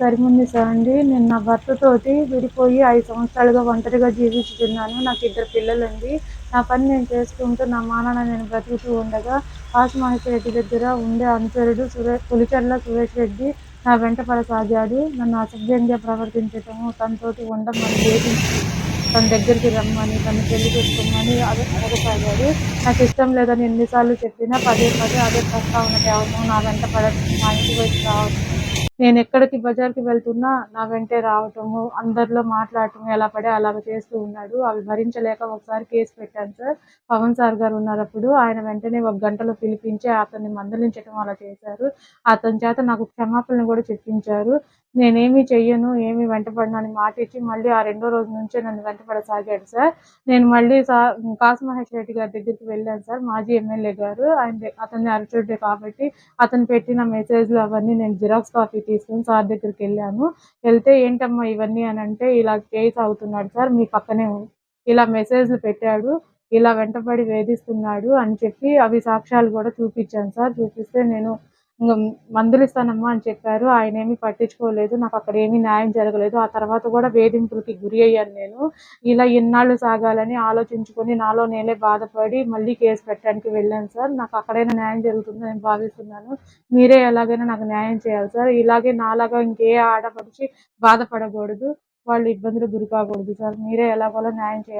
కరిముంది sir అండి. నేను నా భర్తతోటి విడిపోయి ఐదు సంవత్సరాలుగా ఒంటరిగా జీవించుతున్నాను. నాకు ఇద్దరు పిల్లలండి. నా పని నేను చేసుకుంటూ నా మానాన నేను బ్రతుకుతూ ఉండగా ఆసుమహేశ్వర రెడ్డి దగ్గర ఉండే అనుచరుడు సురేష్ పులిచెర్ల సురేష్ రెడ్డి నా వెంట పడసాగాడు. నన్ను అసభ్యంగా ప్రవర్తించటము తనతోటి ఉండమని వేధించి తన దగ్గరికి రమ్మని తను పెళ్ళి చేసుకోమని అదే అడగసాగాడు. నాకు ఇష్టం లేదని ఎన్నిసార్లు చెప్పినా పదే పదే అదే ప్రస్తావన తేవటం నా వెంట పడటం మా ఇంటి వైపు రావటం. నేను ఎక్కడికి బజార్కి వెళ్తున్నా నా వెంటే రావటము అందరిలో మాట్లాడటం ఎలా పడే అలా చేస్తూ ఉన్నాడు. అవి భరించలేక ఒకసారి కేసు పెట్టాను సార్. పవన్ సార్ గారు ఉన్నప్పుడు ఆయన వెంటనే ఒక గంటలో పిలిపించి అతన్ని మందలించడం అలా చేశారు. అతని చేత నాకు క్షమాపణలు కూడా చెప్పించారు. నేనేమి చెయ్యను ఏమి వెంటపడను అని మాట ఇచ్చి మళ్ళీ ఆ రెండో రోజు నుంచే నన్ను వెంటపడసాగాడు సార్. నేను మళ్ళీ సా కాసు మహేష్ రెడ్డి గారి దగ్గరికి వెళ్ళాను సార్ మాజీ ఎమ్మెల్యే గారు. ఆయన అతన్ని అరచుడే కాబట్టి అతను పెట్టిన మెసేజ్లు అవన్నీ నేను జిరాక్స్ కాపీ తీసుకుని సార్ దగ్గరికి వెళ్ళాను. వెళ్తే ఏంటమ్మా ఇవన్నీ అని అంటే ఇలా కేసు అవుతున్నాడు సార్ మీ పక్కనే ఇలా మెసేజ్లు పెట్టాడు ఇలా వెంటపడి వేధిస్తున్నాడు అని చెప్పి అవి సాక్ష్యాలు కూడా చూపించాను సార్. చూపిస్తే నేను మందులు ఇస్తానమ్మా అని చెప్పారు. ఆయన ఏమీ పట్టించుకోలేదు. నాకు అక్కడ ఏమీ న్యాయం జరగలేదు. ఆ తర్వాత కూడా వేధింపులకి గురి అయ్యాను నేను. ఇలా ఎన్నాళ్ళు సాగాలని ఆలోచించుకొని నాలో నేనే బాధపడి మళ్ళీ కేసు పెట్టడానికి వెళ్ళాను సార్. నాకు అక్కడైనా న్యాయం జరుగుతుందని నేను భావిస్తున్నాను. మీరే ఎలాగైనా నాకు న్యాయం చేయాలి సార్. ఇలాగే నాలాగా ఇంకే ఆడపడిచి బాధపడకూడదు. వాళ్ళు ఇబ్బందులు గురి కాకూడదు సార్. మీరే ఎలాగోలా న్యాయం చేయాలి.